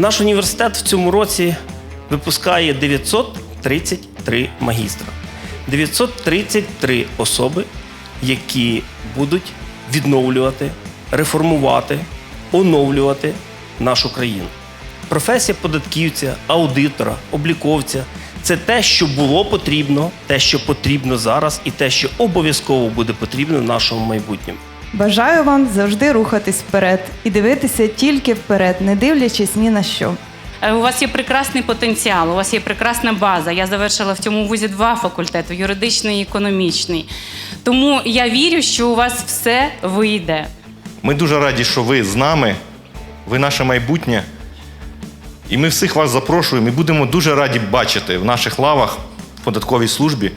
Наш університет в цьому році випускає 933 магістра. 933 особи, які будуть відновлювати, реформувати, оновлювати нашу країну. Професія податківця, аудитора, обліковця це те, що було потрібно, те, що потрібно зараз, і те, що обов'язково буде потрібно в нашому майбутньому. Бажаю вам завжди рухатись вперед і дивитися тільки вперед, не дивлячись ні на що. Е, У вас є прекрасний потенціал, у вас є прекрасна база. Я завершила в цьому вузі два факультети юридичний і економічний. Тому я вірю, що у вас все вийде. Ми дуже раді, що ви з нами, ви наше майбутнє. І ми всіх вас запрошуємо і будемо дуже раді бачити в наших лавах в податковій службі.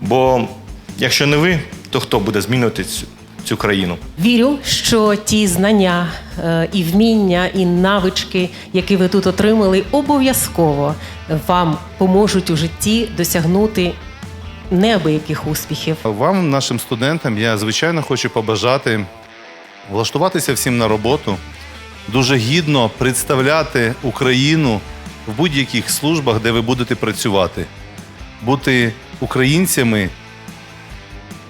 Бо якщо не ви, то хто буде змінювати цю, цю країну? Вірю, що ті знання е, і вміння, і навички, які ви тут отримали, обов'язково вам поможуть у житті досягнути неабияких успіхів. Вам, нашим студентам, я звичайно хочу побажати влаштуватися всім на роботу, дуже гідно представляти Україну в будь-яких службах, де ви будете працювати, бути українцями,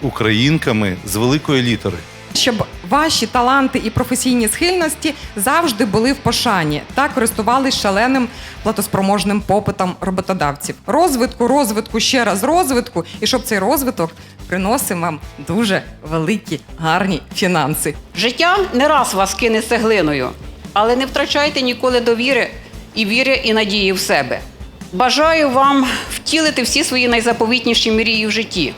українками з великої літери. щоб ваші таланти і професійні схильності завжди були в пошані та користувались шаленим платоспроможним попитом роботодавців. Розвитку, розвитку, ще раз розвитку, і щоб цей розвиток приносив вам дуже великі гарні фінанси. Життя не раз вас кине цеглиною, але не втрачайте ніколи довіри і віри і надії в себе. Бажаю вам втілити всі свої найзаповітніші мрії в житті.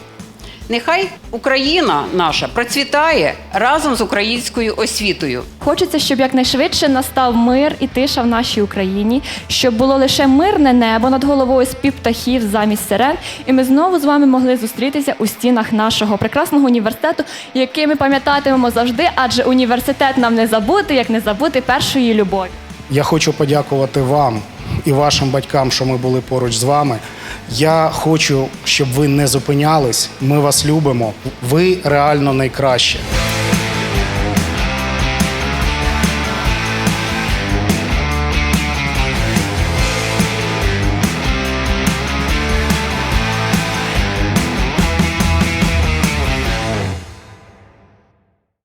Нехай Україна наша процвітає разом з українською освітою. Хочеться, щоб якнайшвидше настав мир і тиша в нашій Україні, щоб було лише мирне небо над головою спів птахів замість сирен, і ми знову з вами могли зустрітися у стінах нашого прекрасного університету, який ми пам'ятатимемо завжди, адже університет нам не забути, як не забути першої любові. Я хочу подякувати вам і вашим батькам, що ми були поруч з вами. Я хочу, щоб ви не зупинялись. Ми вас любимо. Ви реально найкраще.